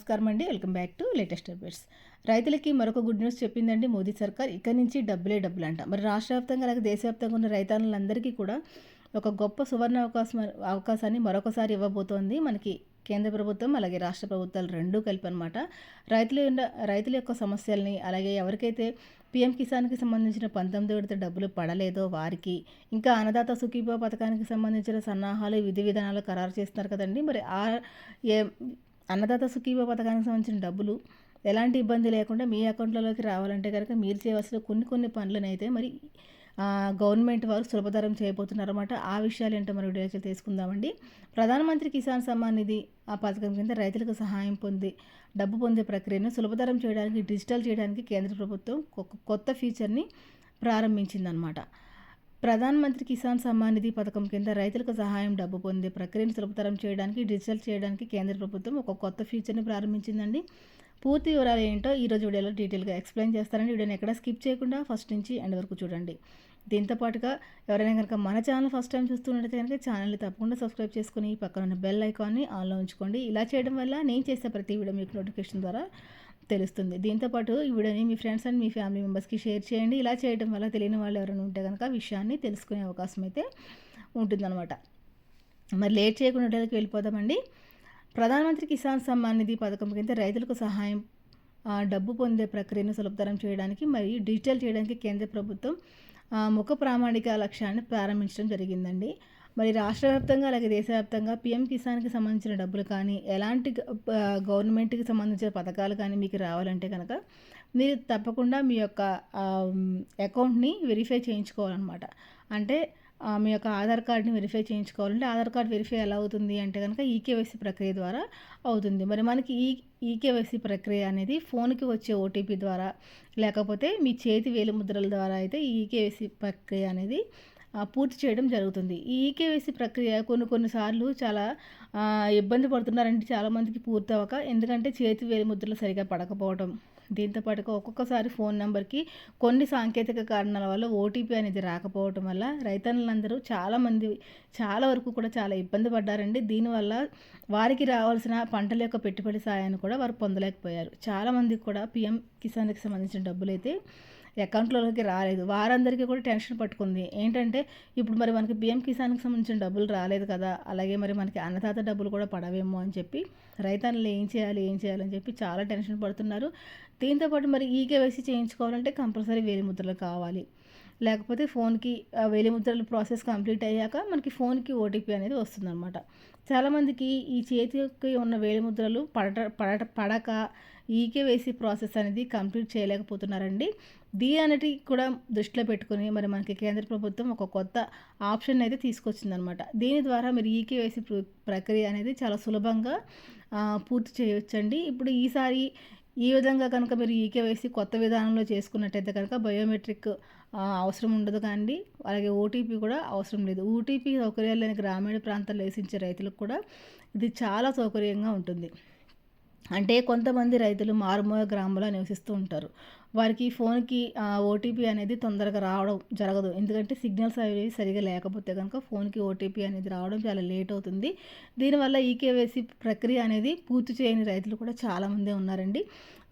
నమస్కారం అండి. Welcome back to latest updates. రైతులకి మరొక గుడ్ న్యూస్ చెప్పిందండి మోదీ సర్కార్. ఇక్కడి నుంచి డబ్బులే డబ్బులు అంట మరి రాష్ట్ర వ్యాప్తంగా అలాగే దేశవ్యాప్తంగా ఉన్న రైతాంగులందరికీ కూడా ఒక గొప్ప సువర్ణ అవకాశం అవకాశాన్ని మరొకసారి ఇవ్వబోతోంది. మనకి కేంద్ర ప్రభుత్వం అలాగే రాష్ట్ర ప్రభుత్వాలు రెండూ కలిపి అనమాట రైతుల రైతుల యొక్క సమస్యల్ని అలాగే ఎవరికైతే పీఎం కిసాన్కి సంబంధించిన పంతొమ్మిది విడత డబ్బులు పడలేదో వారికి ఇంకా అన్నదాత సుఖీభా పథకానికి సంబంధించిన సన్నాహాలు విధి విధానాలు ఖరారు చేస్తున్నారు కదండి. మరి ఆ ఏ అన్నదాత సుఖీభ పథకానికి సంబంధించిన డబ్బులు ఎలాంటి ఇబ్బంది లేకుండా మీ అకౌంట్లలోకి రావాలంటే కనుక మీరు చేయవలసిన కొన్ని కొన్ని పనులనైతే మరి గవర్నమెంట్ వారు సులభతరం చేయబోతున్నారన్నమాట. ఆ విషయాలు ఏంటో మరి వీడియో తీసుకుందామండి. ప్రధానమంత్రి కిసాన్ సమ్మాన్ నిధి ఆ పథకం కింద రైతులకు సహాయం పొంది డబ్బు పొందే ప్రక్రియను సులభతరం చేయడానికి డిజిటల్ చేయడానికి కేంద్ర ప్రభుత్వం కొత్త ఫీచర్ని ప్రారంభించిందనమాట ప్రధానమంత్రి కిసాన్ సమ్మాన్ నిధి పథకం కింద రైతులకు సహాయం డబ్బు పొందే ప్రక్రియను సులభతరం చేయడానికి డిజిటల్ చేయడానికి కేంద్ర ప్రభుత్వం ఒక కొత్త ఫీచర్ని ప్రారంభించిందండి. పూర్తి వివరాలు ఏంటో ఈరోజు వీడియోలో డీటెయిల్గా ఎక్స్ప్లెయిన్ చేస్తారండి వీడియోని ఎక్కడ స్కిప్ చేయకుండా ఫస్ట్ నుంచి ఎండ్ వరకు చూడండి. దీంతో పాటుగా ఎవరైనా కనుక మన ఛానల్ ఫస్ట్ టైం చూస్తున్నట్టయితే కనుక ఛానల్ని తప్పకుండా సబ్స్క్రైబ్ చేసుకుని పక్కన ఉన్న బెల్ ఐకాన్ని ఆన్లో ఉంచుకోండి. ఇలా చేయడం వల్ల నేను చేసే ప్రతి వీడియో మీకు నోటిఫికేషన్ ద్వారా తెలుస్తుంది. దీంతోపాటు ఈ వీడియోని మీ ఫ్రెండ్స్ అండ్ మీ ఫ్యామిలీ మెంబర్స్కి షేర్ చేయండి. ఇలా చేయడం వల్ల తెలియని వాళ్ళు ఎవరైనా ఉంటే కనుక విషయాన్ని తెలుసుకునే అవకాశం అయితే ఉంటుందన్నమాట. మరి లేట్ చేయకుండా వెళ్ళిపోదామండి? ప్రధానమంత్రి కిసాన్ సమ్మాన్ నిధి పథకం కింద రైతులకు సహాయం డబ్బు పొందే ప్రక్రియను సులభతరం చేయడానికి మరియు డిజిటల్ చేయడానికి కేంద్ర ప్రభుత్వం ముఖ ప్రామాణిక లక్ష్యాన్ని ప్రారంభించడం జరిగిందండి. మరి రాష్ట్ర వ్యాప్తంగా అలాగే దేశవ్యాప్తంగా పిఎం కిసాన్కి సంబంధించిన డబ్బులు కానీ ఎలాంటి గవర్నమెంట్కి సంబంధించిన పథకాలు కానీ మీకు రావాలంటే కనుక మీరు తప్పకుండా మీ యొక్క అకౌంట్ని వెరిఫై చేయించుకోవాలన్నమాట. అంటే మీ యొక్క ఆధార్ కార్డ్ని వెరిఫై చేయించుకోవాలంటే ఆధార్ కార్డ్ వెరిఫై ఎలా అవుతుంది అంటే కనుక ఈకేవైసీ ప్రక్రియ ద్వారా అవుతుంది. మరి మనకి ఈ ఈకేవైసీ ప్రక్రియ అనేది ఫోన్కి వచ్చే ఓటీపీ ద్వారా లేకపోతే మీ చేతి వేలు ముద్రల ద్వారా అయితే ఈ ఈకేవైసీ ప్రక్రియ అనేది పూర్తి చేయడం జరుగుతుంది. ఈ ఈకేవైసీ ప్రక్రియ కొన్ని కొన్నిసార్లు చాలా ఇబ్బంది పడుతున్నారంటే చాలామందికి పూర్తి అవ్వక ఎందుకంటే చేతి వేలి ముద్రలు సరిగా పడకపోవడం దీంతో పాటుగా ఒక్కొక్కసారి ఫోన్ నెంబర్కి కొన్ని సాంకేతిక కారణాల వల్ల ఓటీపీ అనేది రాకపోవడం వల్ల రైతన్నులందరూ చాలామంది చాలా వరకు కూడా చాలా ఇబ్బంది పడ్డారండి. దీనివల్ల వారికి రావాల్సిన పంటల యొక్క పెట్టుబడి సాయాన్ని కూడా వారు పొందలేకపోయారు. చాలామందికి కూడా పిఎం కిసాన్కి సంబంధించిన డబ్బులు అయితే అకౌంట్లోకి రాలేదు. వారందరికీ కూడా టెన్షన్ పట్టుకుంది. ఏంటంటే ఇప్పుడు మరి మనకి పిఎం కిసాన్కి సంబంధించిన డబ్బులు రాలేదు కదా అలాగే మరి మనకి అన్నదాత డబ్బులు కూడా పడవేమో అని చెప్పి రైతన్నులు ఏం చేయాలి ఏం చేయాలని చెప్పి చాలా టెన్షన్ పడుతున్నారు. దీంతోపాటు మరి ఈకేవైసీ చేయించుకోవాలంటే కంపల్సరీ వేలి ముద్రలు కావాలి. లేకపోతే ఫోన్కి వేలిముద్రలు ప్రాసెస్ కంప్లీట్ అయ్యాక మనకి ఫోన్కి ఓటీపీ అనేది వస్తుందన్నమాట. చాలామందికి ఈ చేతికి ఉన్న వేలిముద్రలు పడట పడట పడక ఈకేవేసీ ప్రాసెస్ అనేది కంప్లీట్ చేయలేకపోతున్నారండి. దీ అనేది కూడా దృష్టిలో పెట్టుకుని మరి మనకి కేంద్ర ప్రభుత్వం ఒక కొత్త ఆప్షన్ అయితే తీసుకొచ్చిందనమాట దీని ద్వారా మీరు ఈకేవేసీ ప్రక్రియ అనేది చాలా సులభంగా పూర్తి చేయవచ్చండి. ఇప్పుడు ఈసారి ఈ విధంగా కనుక మీరు ఈకేవైసీ కొత్త విధానంలో చేసుకున్నట్టయితే కనుక బయోమెట్రిక్ అవసరం ఉండదు కానీ అలాగే ఓటీపీ కూడా అవసరం లేదు. ఓటీపీ సౌకర్యాలు లేని గ్రామీణ ప్రాంతాల్లో వేసించే రైతులకు కూడా ఇది చాలా సౌకర్యంగా ఉంటుంది. అంటే కొంతమంది రైతులు మారుమూల గ్రామంలో నివసిస్తూ ఉంటారు. వారికి ఫోన్కి ఓటీపీ అనేది తొందరగా రావడం జరగదు. ఎందుకంటే సిగ్నల్స్ అవి సరిగా లేకపోతే కనుక ఫోన్కి ఓటీపీ అనేది రావడం చాలా లేట్ అవుతుంది. దీనివల్ల ఈకేవైసీ ప్రక్రియ అనేది పూర్తి చేయని రైతులు కూడా చాలామందే ఉన్నారండి.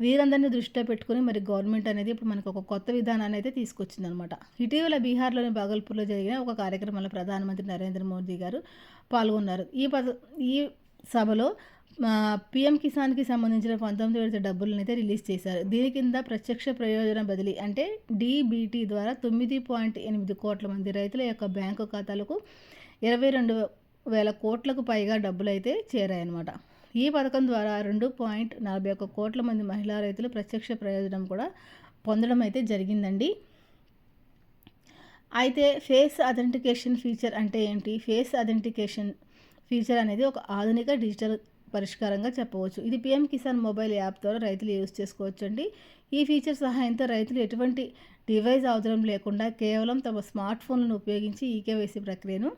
వీరందరినీ దృష్టిలో పెట్టుకుని మరి గవర్నమెంట్ అనేది ఇప్పుడు మనకు ఒక కొత్త విధానాన్ని అయితే తీసుకొచ్చిందనమాట. ఇటీవల బీహార్లోని బాగల్పూర్లో జరిగిన ఒక కార్యక్రమంలో ప్రధానమంత్రి నరేంద్ర మోదీ గారు పాల్గొన్నారు. ఈ పద ఈ సభలో పిఎం కిసాన్కి సంబంధించిన పంతొమ్మిది విడత డబ్బులను అయితే రిలీజ్ చేశారు. దీని కింద ప్రత్యక్ష ప్రయోజన బదిలీ అంటే డీబీటీ ద్వారా తొమ్మిది పాయింట్ ఎనిమిది కోట్ల మంది రైతుల యొక్క బ్యాంకు ఖాతాలకు ఇరవై రెండు వేల కోట్లకు పైగా డబ్బులు అయితే చేరాయన్నమాట. ఈ పథకం ద్వారా రెండు పాయింట్ నలభై ఒక్క కోట్ల మంది మహిళా రైతులు ప్రత్యక్ష ప్రయోజనం కూడా పొందడం అయితే జరిగిందండి. అయితే ఫేస్ అథెంటికేషన్ ఫీచర్ అంటే ఏంటి? ఫేస్ అథెంటికేషన్ ఫీచర్ అనేది ఒక ఆధునిక డిజిటల్ పరిష్కారంగా చెప్పవచ్చు. ఇది పిఎం కిసాన్ మొబైల్ యాప్ ద్వారా రైతులు యూజ్ చేసుకోవచ్చు అండి ఈ ఫీచర్ సహాయంతో రైతులు ఎటువంటి డివైస్ అవసరం లేకుండా కేవలం తమ స్మార్ట్ ఫోన్లను ఉపయోగించి ఈకేవైసీ ప్రక్రియను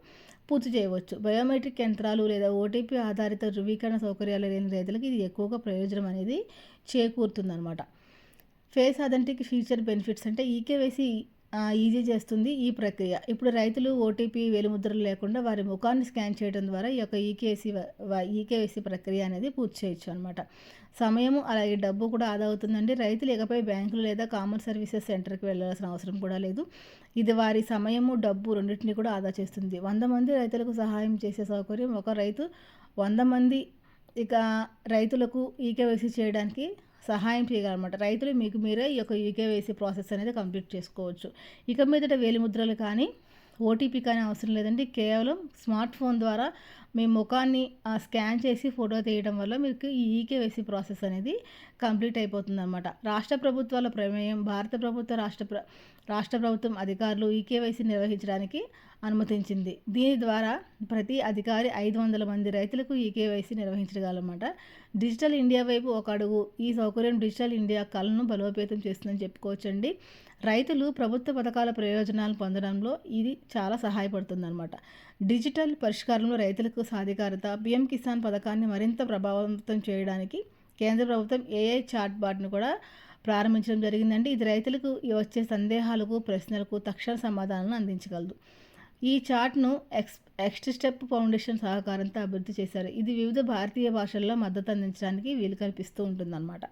పూర్తి చేయవచ్చు. బయోమెట్రిక్ యంత్రాలు లేదా ఓటీపీ ఆధారిత ధృవీకరణ సౌకర్యాలు లేని రైతులకు ఇది ఎక్కువగా ప్రయోజనం అనేది చేకూరుతుందన్నమాట. ఫేస్ అథెంటిక్ ఫీచర్ బెనిఫిట్స్ అంటే ఈకేవైసీ ఈజీ చేస్తుంది ఈ ప్రక్రియ. ఇప్పుడు రైతులు ఓటీపీ వెలుముద్రలు లేకుండా వారి ముఖాన్ని స్కాన్ చేయడం ద్వారా ఈ యొక్క ఈకేసీ ఈకేవైసీ ప్రక్రియ అనేది పూర్తి చేయొచ్చు అనమాట సమయము అలాగే డబ్బు కూడా ఆదా అవుతుందండి. రైతులు ఇకపై బ్యాంకులు లేదా కామన్ సర్వీసెస్ సెంటర్కి వెళ్ళాల్సిన అవసరం కూడా లేదు. ఇది వారి సమయము డబ్బు రెండింటిని కూడా ఆదా చేస్తుంది. వంద మంది రైతులకు సహాయం చేసే సౌకర్యం ఒక రైతు వంద మంది ఇక రైతులకు ఈకేవైసీ చేయడానికి సహాయం చేయగలమాట రైతులు మీకు మీరే ఈ యొక్క యూకేవైసీ ప్రాసెస్ అనేది కంప్లీట్ చేసుకోవచ్చు. ఇక మీదట వేలిముద్రలు కానీ ఓటీపీ కానీ అవసరం లేదండి. కేవలం స్మార్ట్ ఫోన్ ద్వారా మీ ముఖాన్ని స్కాన్ చేసి ఫోటో తీయడం వల్ల మీకు ఈ ఈకేవైసీ ప్రాసెస్ అనేది కంప్లీట్ అయిపోతుంది అనమాట రాష్ట్ర ప్రభుత్వాల ప్రమేయం భారత ప్రభుత్వ రాష్ట్ర ప్ర రాష్ట్ర ప్రభుత్వం అధికారులు ఈకేవైసీ నిర్వహించడానికి అనుమతించింది. దీని ద్వారా ప్రతి అధికారి ఐదు వందల మంది రైతులకు ఈ కేవైసీ నిర్వహించగలమాట. డిజిటల్ ఇండియా వైపు ఒక అడుగు ఈ సౌకర్యం డిజిటల్ ఇండియా కళను బలోపేతం చేస్తుందని చెప్పుకోవచ్చండి. రైతులు ప్రభుత్వ పథకాల ప్రయోజనాలు పొందడంలో ఇది చాలా సహాయపడుతుందన్నమాట. డిజిటల్ పరిష్కారంలో రైతులకు సాధికారత పిఎం కిసాన్ పథకాన్ని మరింత ప్రభావితం చేయడానికి కేంద్ర ప్రభుత్వం ఏఐ చాట్ బాట్ను కూడా ప్రారంభించడం జరిగిందండి. ఇది రైతులకు వచ్చే సందేహాలకు ప్రశ్నలకు తక్షణ సమాధానాలను అందించగలదు. ఈ చార్ట్ను ఎక్స్ ఎక్స్ట్ స్టెప్ ఫౌండేషన్ సహకారంతో అభివృద్ధి చేశారు. ఇది వివిధ భారతీయ భాషల్లో మద్దతు అందించడానికి వీలు కల్పిస్తూ ఉంటుందన్నమాట.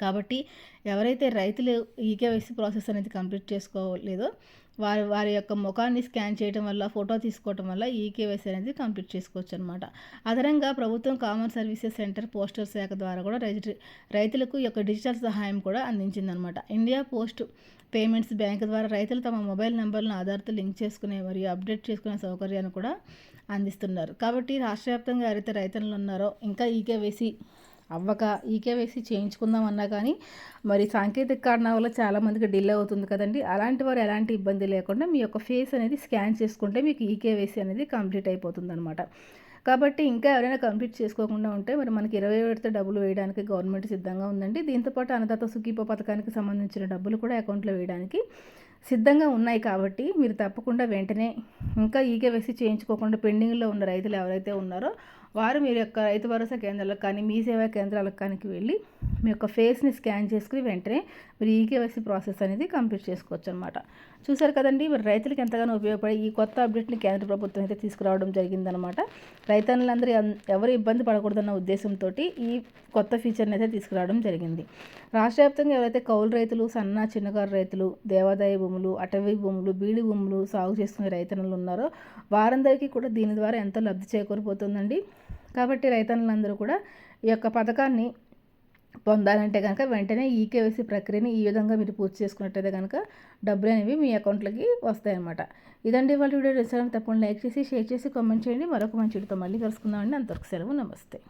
కాబట్టి ఎవరైతే రైతులు ఈకేవైసీ ప్రాసెస్ అనేది కంప్లీట్ చేసుకోలేదో వారి వారి యొక్క ముఖాన్ని స్కాన్ చేయడం వల్ల ఫోటో తీసుకోవడం వల్ల ఈకేవైసీ అనేది కంప్లీట్ చేసుకోవచ్చు అనమాట అదనంగా ప్రభుత్వం కామన్ సర్వీసెస్ సెంటర్ పోస్టల్ శాఖ ద్వారా కూడా రైతులకు యొక్క డిజిటల్ సహాయం కూడా అందించిందనమాట ఇండియా పోస్ట్ పేమెంట్స్ బ్యాంక్ ద్వారా రైతులు తమ మొబైల్ నెంబర్లను ఆధార్తో లింక్ చేసుకునే మరియు అప్డేట్ చేసుకునే సౌకర్యాన్ని కూడా అందిస్తున్నారు. కాబట్టి రాష్ట్ర వ్యాప్తంగా ఎవరైతే రైతులు ఉన్నారో ఇంకా ఈకేవైసీ అవ్వక ఈకేవైసీ చేయించుకుందామన్నా కానీ మరి సాంకేతిక కారణాల వల్ల చాలామందికి డిలే అవుతుంది కదండి. అలాంటి వారు ఎలాంటి ఇబ్బంది లేకుండా మీ యొక్క ఫేస్ అనేది స్కాన్ చేసుకుంటే మీకు ఈకేవైసీ అనేది కంప్లీట్ అయిపోతుంది అనమాట కాబట్టి ఇంకా ఎవరైనా కంప్లీట్ చేసుకోకుండా ఉంటే మరి మనకి ఇరవై ఏడుతో డబ్బులు వేయడానికి గవర్నమెంట్ సిద్ధంగా ఉందండి. దీంతోపాటు అన్నదాత సుఖీప పథకానికి సంబంధించిన డబ్బులు కూడా అకౌంట్లో వేయడానికి సిద్ధంగా ఉన్నాయి కాబట్టి మీరు తప్పకుండా వెంటనే ఇంకా ఈకేవైసీ చేయించుకోకుండా పెండింగ్లో ఉన్న రైతులు ఎవరైతే ఉన్నారో వారు మీరు యొక్క రైతు భరోసా కేంద్రాలకు కానీ మీ సేవా కేంద్రాలకు కానీ వెళ్ళి మీ యొక్క ఫేస్ని స్కాన్ చేసుకుని వెంటనే మీరు ఈకేవైసీ ప్రాసెస్ అనేది కంప్లీట్ చేసుకోవచ్చు అనమాట చూసారు కదండి మరి రైతులకు ఎంతగానో ఉపయోగపడే ఈ కొత్త అప్డేట్ని కేంద్ర ప్రభుత్వం అయితే తీసుకురావడం జరిగిందనమాట రైతన్నులందరూ ఎవరు ఇబ్బంది పడకూడదన్న ఉద్దేశంతో ఈ కొత్త ఫీచర్ని అయితే తీసుకురావడం జరిగింది. రాష్ట్ర వ్యాప్తంగా ఎవరైతే కౌలు రైతులు సన్న చిన్నకారు రైతులు దేవాదాయ భూములు అటవీ భూములు బీడి భూములు సాగు చేసుకునే రైతన్నులు ఉన్నారో వారందరికీ కూడా దీని ద్వారా ఎంతో లబ్ధి చేకూరిపోతుందండి. కాబట్టి రైతన్నులందరూ కూడా ఈ యొక్క పథకాన్ని పొందాలంటే కనుక వెంటనే ఈకేవైసీ ప్రక్రియని ఈ విధంగా మీరు పూర్తి చేసుకున్నట్టయితే కనుక డబ్బులు అనేవి మీ అకౌంట్లోకి వస్తాయన్నమాట. ఇదండి వాళ్ళ వీడియో. రెస్టారెంట్ తప్పకుండా లైక్ చేసి షేర్ చేసి కామెంట్ చేయండి. మరొక మంచి వీడితో మళ్ళీ కలుసుకుందామండి. అంతవరకు సెలవు. నమస్తే.